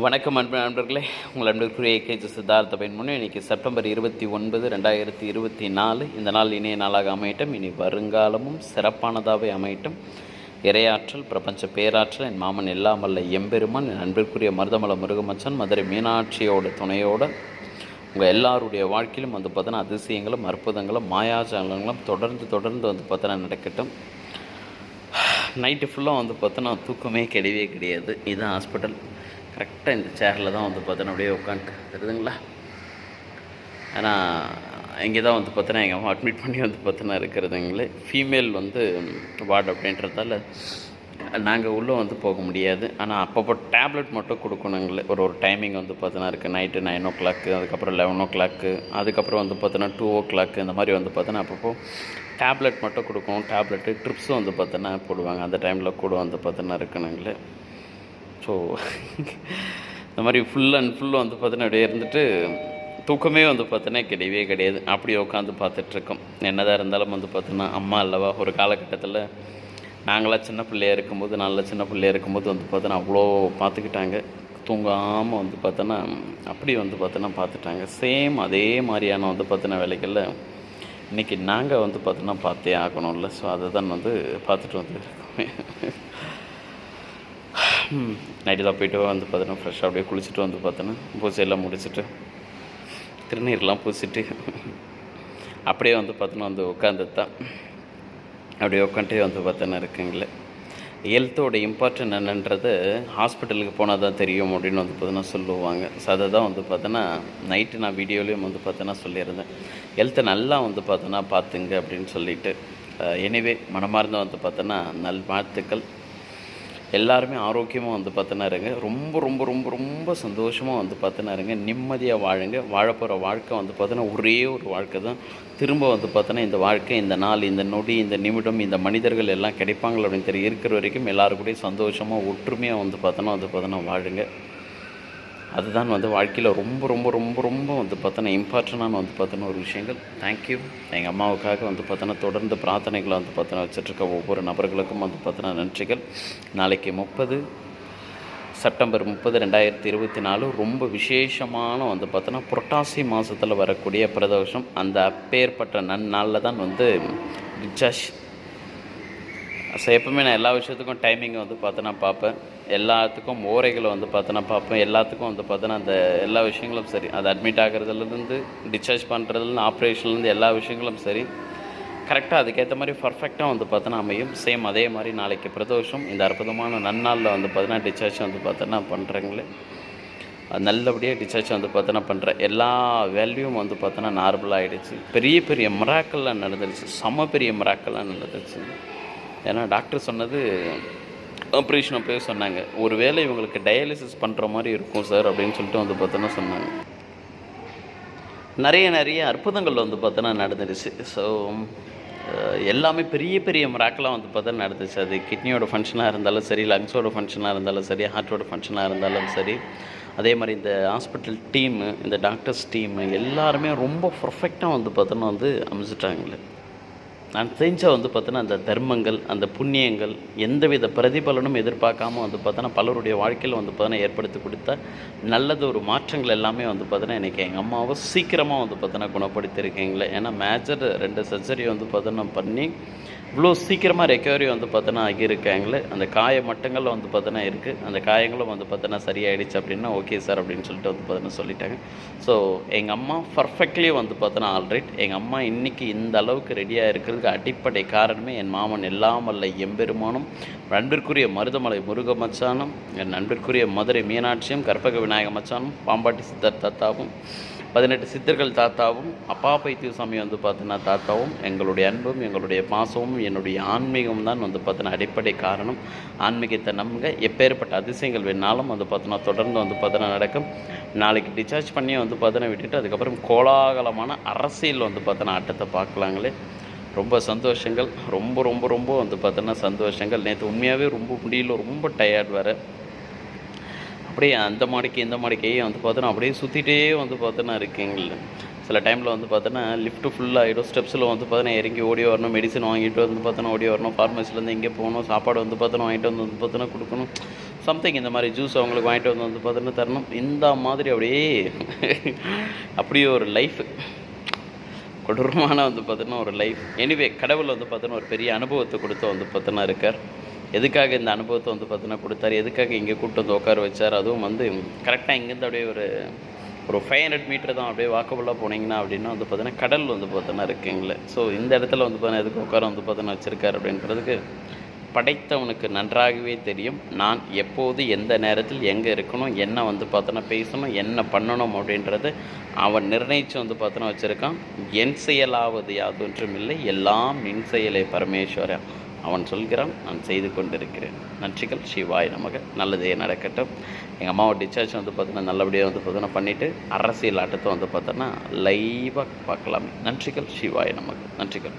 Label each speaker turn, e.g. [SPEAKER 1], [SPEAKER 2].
[SPEAKER 1] வணக்கம் அன்பு நண்பர்களே. உங்கள் அன்பிற்குரிய ஏகேஜி சித்தார்த்த பெண்மணி இன்றைக்கி செப்டம்பர் இருபத்தி ஒன்பது ரெண்டாயிரத்தி இருபத்தி நாலு. இந்த நாள் இணைய நாளாக அமையட்டும். இனி வருங்காலமும் சிறப்பானதாகவே அமையட்டும். இரையாற்றல் பிரபஞ்ச பேராற்றல் என் மாமன் எல்லாமல்ல எம்பெருமான் என் அன்பிற்குரிய மருதமலை முருகமச்சன் மதுரை மீனாட்சியோட துணையோட உங்கள் எல்லாருடைய வாழ்க்கையிலும் வந்து பார்த்தோன்னா அதிசயங்களும் அற்புதங்களும் மாயாஜாலங்களும் தொடர்ந்து தொடர்ந்து வந்து பார்த்தோன்னா நடக்கட்டும். நைட்டு ஃபுல்லாக வந்து பார்த்தோன்னா தூக்கமே கிடையவே கிடையாது. இதுதான் ஹாஸ்பிட்டல் கரெக்டாக இந்த சேரில் தான் வந்து பார்த்தோன்னா அப்படியே உட்காந்துட்டு தெரியுதுங்களா? ஆனால் இங்கே தான் வந்து பார்த்தோன்னா எங்கள் அம்மா அட்மிட் பண்ணி வந்து பார்த்தோன்னா இருக்கிறதுங்களே. ஃபீமேல் வந்து வார்டு அப்படின்றதால நாங்கள் உள்ளே வந்து போக முடியாது. ஆனால் அப்பப்போ டேப்லெட் மட்டும் கொடுக்கணுங்களே. ஒரு ஒரு டைமிங் வந்து பார்த்தோன்னா இருக்குது நைட்டு நைன் ஓ கிளாக்கு அதுக்கப்புறம் லெவன் ஓ கிளாக்கு அதுக்கப்புறம் வந்து பார்த்தோன்னா டூ ஓ கிளாக்கு இந்த மாதிரி வந்து பார்த்தோன்னா அப்பப்போ டேப்லெட் மட்டும் கொடுக்கணும். டேப்லெட்டு ட்ரிப்ஸும் வந்து பார்த்தோன்னா போடுவாங்க. அந்த டைமில் கூட வந்து பார்த்தோன்னா இருக்கணுங்களே. ஸோ இந்த மாதிரி ஃபுல் அண்ட் ஃபுல் வந்து பார்த்தோன்னா அப்படியே இருந்துட்டு தூக்கமே வந்து பார்த்தோன்னா கிடையவே கிடையாது. அப்படியே உட்காந்து பார்த்துட்ருக்கோம். என்னதான் இருந்தாலும் வந்து பார்த்தோன்னா அம்மா அல்லவா ஒரு காலகட்டத்தில் நாங்களாம் சின்ன பிள்ளையாக இருக்கும்போது நல்ல சின்ன பிள்ளையாக இருக்கும்போது வந்து பார்த்தோன்னா அவ்வளோ பார்த்துக்கிட்டாங்க. தூங்காமல் வந்து பார்த்தோன்னா அப்படி வந்து பார்த்தோன்னா பார்த்துட்டாங்க. சேம் அதே மாதிரியான வந்து பார்த்தோன்னா வேலைகளில் இன்றைக்கி நாங்கள் வந்து பார்த்தோன்னா பார்த்தே ஆகணும்ல. ஸோ அதை தான் வந்து பார்த்துட்டு வந்து நைட்டு தான் போயிட்டு வந்து பார்த்தோன்னா ஃப்ரெஷ்ஷாக அப்படியே குளிச்சுட்டு வந்து பார்த்தோன்னா பூஜையெல்லாம் முடிச்சுட்டு திருநீர்லாம் பூசிட்டு அப்படியே வந்து பார்த்தோன்னா வந்து உட்காந்து தான் அப்படியே உட்காந்துட்டே வந்து பார்த்தோன்னா இருக்குங்களே. ஹெல்த்தோட இம்பார்ட்டன்ட் என்னன்றது ஹாஸ்பிட்டலுக்கு போனால் தான் தெரியும் அப்படின்னு வந்து பார்த்தோன்னா சொல்லுவாங்க. ஸோ அதை தான் வந்து பார்த்தோன்னா நைட்டு நான் வீடியோலையும் வந்து பார்த்தோன்னா சொல்லியிருந்தேன். ஹெல்த்தை நல்லா வந்து பார்த்தோன்னா பார்த்துங்க அப்படின்னு சொல்லிட்டு எனிவே மனமார்ந்த வந்து பார்த்தோன்னா நல் வாழ்த்துக்கள். எல்லாருமே ஆரோக்கியமாக வந்து பார்த்தோன்னா இருங்க ரொம்ப ரொம்ப ரொம்ப ரொம்ப சந்தோஷமாக வந்து பார்த்தோன்னா நிம்மதியாக வாழுங்க. வாழப்போகிற வாழ்க்கை வந்து பார்த்தோன்னா ஒரே ஒரு வாழ்க்கை தான். திரும்ப வந்து பார்த்தோன்னா இந்த வாழ்க்கை இந்த நாள் இந்த நொடி இந்த நிமிடம் இந்த மனிதர்கள் எல்லாம் கிடைப்பாங்களோ அப்படின்னு தெரிய இருக்கிற வரைக்கும் எல்லாருக்கூடையும் சந்தோஷமாக ஒற்றுமையாக வந்து பார்த்தோன்னா வந்து பார்த்தோன்னா வாழுங்க. அதுதான் வந்து வாழ்க்கையில் ரொம்ப ரொம்ப ரொம்ப ரொம்ப வந்து பார்த்தோன்னா இம்பார்ட்டண்டான வந்து பார்த்தோன்னா ஒரு விஷயங்கள். தேங்க்யூ எங்கள் அம்மாவுக்காக வந்து பார்த்தோன்னா தொடர்ந்து பிரார்த்தனைகளை வந்து பார்த்தோன்னா வச்சுட்ருக்க ஒவ்வொரு நபர்களுக்கும் வந்து பார்த்தோன்னா நன்றிகள். நாளைக்கு முப்பது செப்டம்பர் முப்பது ரெண்டாயிரத்தி இருபத்தி நாலு ரொம்ப விசேஷமான வந்து பார்த்தோன்னா புரட்டாசி மாதத்தில் வரக்கூடிய பிரதோஷம். அந்த அப்பேற்பட்ட நன்னாளில் தான் வந்து டிச்சாஷ் ஸோ எப்பவுமே நான் எல்லா விஷயத்துக்கும் டைமிங் வந்து பார்த்தோன்னா பார்ப்பேன். எல்லாத்துக்கும் ஓரைகளை வந்து பார்த்தோன்னா பார்ப்பேன் எல்லாத்துக்கும் வந்து பார்த்தோன்னா அந்த எல்லா விஷயங்களும் சரி. அது அட்மிட் ஆகிறதுலேருந்து டிஸ்சார்ஜ் பண்ணுறதுலேருந்து ஆப்ரேஷன்லேருந்து எல்லா விஷயங்களும் சரி. கரெக்டாக அதுக்கேற்ற மாதிரி பர்ஃபெக்டாக வந்து பார்த்தோன்னா அமையும். சேம் அதே மாதிரி நாளைக்கு பிரதோஷம். இந்த அற்புதமான நன்னாளில் வந்து பார்த்தோன்னா டிஸ்சார்ஜ் வந்து பார்த்தோன்னா பண்ணுறங்களே நல்லபடியாக டிஸ்சார்ஜ் வந்து பார்த்தோன்னா பண்ணுறேன் எல்லா வேல்யூவும் வந்து பார்த்தோன்னா நார்மலாக ஆகிடுச்சு பெரிய பெரிய மிராக்கள்லாம் நடந்துருச்சு. சம பெரிய மிராக்கள்லாம் நடந்துருச்சு. ஏன்னா டாக்டர் சொன்னது ஆப்ரேஷன் அப்போயே சொன்னாங்க. ஒரு வேளை இவங்களுக்கு டயாலிசிஸ் பண்ணுற மாதிரி இருக்கும் சார் அப்படின்னு சொல்லிட்டு வந்து பார்த்தோன்னா சொன்னாங்க. நிறைய நிறைய அற்புதங்கள் வந்து பார்த்தோன்னா நடந்துருச்சு. ஸோ எல்லாமே பெரிய பெரிய மிராக்கெலாம் வந்து பார்த்தா நடந்துச்சு. அது கிட்னியோட ஃபங்க்ஷனாக இருந்தாலும் சரி லங்ஸோட ஃபங்க்ஷனாக இருந்தாலும் சரி ஹார்ட்டோட ஃபங்க்ஷனாக இருந்தாலும் சரி. அதே மாதிரி இந்த ஹாஸ்பிட்டல் டீமு இந்த டாக்டர்ஸ் டீமு எல்லாருமே ரொம்ப பர்ஃபெக்டாக வந்து பார்த்தோன்னா வந்து அமைச்சிட்டாங்களே நான் செஞ்சால் வந்து பார்த்தோன்னா அந்த தர்மங்கள் அந்த புண்ணியங்கள் எந்தவித பிரதிபலனும் எதிர்பார்க்காம வந்து பார்த்தோன்னா பலருடைய வாழ்க்கையில் வந்து பார்த்தோன்னா ஏற்படுத்தி கொடுத்த நல்லது ஒரு மாற்றங்கள் எல்லாமே வந்து பார்த்தோன்னா எனக்கு எங்கள் அம்மாவை சீக்கிரமாக வந்து பார்த்தோன்னா குணப்படுத்தியிருக்கீங்களே ஏன்னா மேஜர் ரெண்டு சர்ஜரி வந்து பார்த்தோன்னா பண்ணி இவ்வளோ சீக்கிரமாக ரெக்கவரி வந்து பார்த்தோன்னா ஆகியிருக்காங்களே அந்த காய மட்டங்களில் வந்து பார்த்தோன்னா இருக்குது அந்த காயங்களும் வந்து பார்த்தோன்னா சரியாயிடுச்சு அப்படின்னா ஓகே சார் அப்படின்னு சொல்லிட்டு வந்து பார்த்தோன்னா சொல்லிட்டாங்க ஸோ எங்கள் அம்மா பர்ஃபெக்ட்லி வந்து பார்த்தோன்னா ஆல்ரைட் எங்கள் அம்மா இன்றைக்கி இந்த அளவுக்கு ரெடியாக இருக்கிறதுக்கு அடிப்படை காரணமே என் மாமன் எல்லாமல்ல எம்பெருமானும் அன்பிற்குரிய மருதமலை முருக மச்சானும் என் அன்பிற்குரிய மதுரை மீனாட்சியும் கற்பக விநாயக மச்சானும் பாம்பாட்டி சித்தர் தாத்தாவும் பதினெட்டு சித்தர்கள் தாத்தாவும் அப்பா பைத்தியசாமி வந்து பார்த்தீங்கன்னா தாத்தாவும் எங்களுடைய அன்பும் எங்களுடைய பாசமும் என்னுடைய ஆன்மீகம் தான் வந்து பார்த்தீங்கன்னா அடிப்படை காரணம். ஆன்மீகத்தை நம்புங்க. எப்பேற்பட்ட அதிசயங்கள் வேணாலும் வந்து பார்த்தோன்னா தொடர்ந்து வந்து பார்த்தீங்கன்னா நடக்கும். நாளைக்கு டிஸ்சார்ஜ் பண்ணி வந்து பார்த்தோன்னா விட்டுட்டு அதுக்கப்புறம் கோலாகலமான அரசியல் வந்து பார்த்தோன்னா ஆட்டத்தை பார்க்கலாங்களே. ரொம்ப சந்தோஷங்கள். ரொம்ப ரொம்ப ரொம்ப வந்து பார்த்தோன்னா சந்தோஷங்கள். நேற்று உண்மையாகவே ரொம்ப முடியல. ரொம்ப டயர்ட் வேறு. அப்படியே அந்த மாடிக்கு இந்த மாடிக்கு வந்து பார்த்தோன்னா அப்படியே சுற்றிட்டே வந்து பார்த்தோன்னா இருக்கீங்கள சில டைமில் வந்து பார்த்தோன்னா லிஃப்ட்டு ஃபுல்லாகிடும் ஸ்டெப்ஸில் வந்து பார்த்தோன்னா இறங்கி ஓடி வரணும். மெடிசன் வாங்கிட்டு வந்து பார்த்தோன்னா ஓடி வரணும். ஃபார்மசிலேருந்து எங்கே போகணும்? சாப்பாடு வந்து பார்த்தோன்னா வாங்கிட்டு வந்து வந்து பார்த்தோன்னா கொடுக்கணும். சம்திங் இந்த மாதிரி ஜூஸ் அவங்களுக்கு வாங்கிட்டு வந்து வந்து பார்த்தோன்னா தரணும். இந்த மாதிரி அப்படியே அப்படியே ஒரு லைஃப் கொடூரமான வந்து பார்த்தீங்கன்னா ஒரு லைஃப் எனிவே கடவுள் வந்து பார்த்தீங்கன்னா ஒரு பெரிய அனுபவத்தை கொடுத்து வந்து பார்த்தீங்கன்னா இருக்கார். எதுக்காக இந்த அனுபவத்தை வந்து பார்த்தீங்கன்னா கொடுத்தாரு? எதுக்காக இங்கே கூப்பிட்டு வந்து உட்கார வச்சார்? அதுவும் வந்து கரெக்டாக இங்கேருந்து அப்படியே ஒரு ஒரு ஃபைவ் ஹண்ட்ரட் மீட்டர் தான் அப்படியே வாக்கபுல்லாக போனீங்கன்னா அப்படின்னா வந்து பார்த்தீங்கன்னா கடல் வந்து பார்த்தோன்னா இருக்குங்களே ஸோ இந்த இடத்துல வந்து பார்த்தீங்கன்னா எதுக்கு உட்கார வந்து பார்த்தோன்னா வச்சுருக்காரு அப்படின்றதுக்கு படைத்தவனுக்கு நன்றாகவே தெரியும். நான் எப்போது எந்த நேரத்தில் எங்கே இருக்கணும் என்ன வந்து பார்த்தோன்னா பேசணும் என்ன பண்ணணும் அப்படின்றது அவன் நிர்ணயித்து வந்து பார்த்தோன்னா வச்சுருக்கான். என் செயலாவது யாதொன்றும் இல்லை. எல்லாம் நின் செயலே பரமேஸ்வரன். அவன் சொல்கிறான் நான் செய்து கொண்டிருக்கிறேன். நன்றிகள். சிவாய் நமக்கு நல்லதே நடக்கட்டும். எங்கள் அம்மாவை டிஸ்சார்ஜ் வந்து பார்த்தோன்னா நல்லபடியாக வந்து பார்த்தோன்னா பண்ணிவிட்டு அரசியல் ஆட்டத்தை வந்து பார்த்தோன்னா லைவாக பார்க்கலாமே. நன்றிகள். சிவாய் நமக்கு நன்றிகள்.